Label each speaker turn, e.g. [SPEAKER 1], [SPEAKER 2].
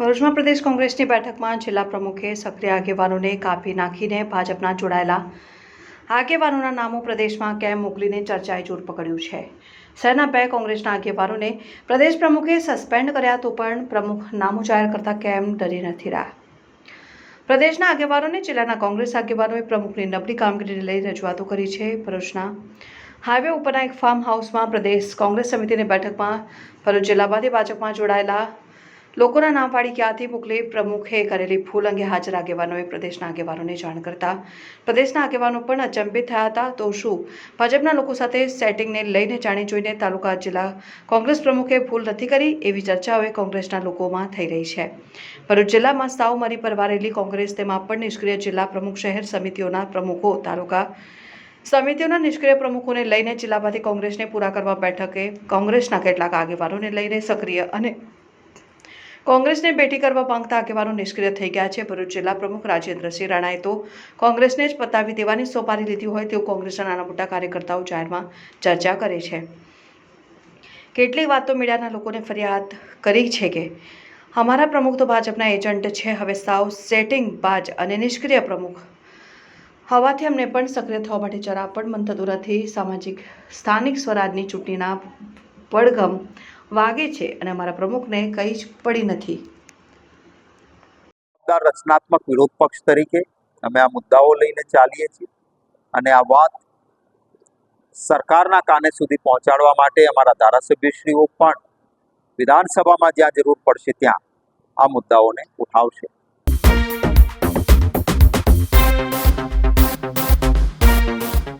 [SPEAKER 1] ભરૂચમાં પ્રદેશ કોંગ્રેસની બેઠકમાં જિલ્લા પ્રમુખે સક્રિય આગેવાનોને કાપી નાખીને ભાજપના જોડાયેલા આગેવાનોના નામો પ્રદેશમાં કેમ મોકલીને ચર્ચાએ જોર પકડ્યું છે. શહેરના બે કોંગ્રેસના આગેવાનોને પ્રદેશ પ્રમુખે સસ્પેન્ડ કર્યા તો પણ પ્રમુખ નામો જાહેર કરતા કેમ ડરી નથી રહ્યા. પ્રદેશના આગેવાનોને જિલ્લાના કોંગ્રેસ આગેવાનોએ પ્રમુખની નબળી કામગીરીને લઈ રજૂઆતો કરી છે. ભરૂચના હાઈવે ઉપરના એક ફાર્મ હાઉસમાં પ્રદેશ કોંગ્રેસ સમિતિની બેઠકમાં ભરૂચ જિલ્લામાંથી ભાજપમાં જોડાયેલા લોકોના નામ પાડી ક્યાંથી મોકલી? પ્રમુખે કરેલી ભૂલ અંગે હાજર આગેવાનોએ પ્રદેશના આગેવાનોને જાણ કરતા. પ્રદેશના આગેવાનો પણ અચંબિત થયા હતા. તો શું? ભાજપના લોકો સાથે સેટિંગને લઈને જાણી જોઈને તાલુકા જિલ્લા કોંગ્રેસ પ્રમુખે ભૂલ નથી કરી એવી ચર્ચા હવે કોંગ્રેસના લોકોમાં થઈ રહી છે. ભરૂચ જિલ્લામાં સાવ મરી પરવારેલી કોંગ્રેસ તેમાં પણ નિષ્ક્રિય જિલ્લા પ્રમુખ શહેર સમિતિઓના પ્રમુખો, તાલુકા સમિતિઓના નિષ્ક્રિય પ્રમુખોને લઈને જિલ્લામાંથી કોંગ્રેસને પૂરા કરવા બેઠકે કોંગ્રેસના કેટલાક આગેવાનોને લઈને સક્રિય અને કોંગ્રેસને બેઠી કરવા માંગતા આગેવાનો નિષ્ક્રિય થઈ ગયા છે. ભરૂચ જિલ્લા પ્રમુખ રાજેન્દ્રસિંહ રાણાએ તો કોંગ્રેસને જ પતાવી દેવાની સોપારી લીધી હોય તેવું કોંગ્રેસના નાના મોટા કાર્યકર્તાઓ જાહેરમાં ચર્ચા કરે છે. કેટલીક વાતો મીડિયાના લોકોને ફરિયાદ કરી છે કે અમારા પ્રમુખ તો ભાજપના એજન્ટ છે. હવે સાવ સેટિંગ બાજ અને નિષ્ક્રિય પ્રમુખ હવાથી અમને પણ સક્રિય થવા માટે જરા પણ મન નથી સામાજિક સ્થાનિક સ્વરાજની ચૂંટણીના પડઘમ વાગે છે અને અમારા પ્રમુખને કંઈ જ પડી નથી.
[SPEAKER 2] રચનાત્મક વિરોધ પક્ષ તરીકે અમે આ મુદ્દાઓ લઈને ચાલીએ છીએ અને આ વાત સરકારના કાને સુધી પહોંચાડવા માટે અમારા ધારાસભ્યશ્રીઓ પણ વિધાનસભામાં જ્યાં જરૂર પડશે ત્યાં આ મુદ્દાઓને ઉઠાવશે.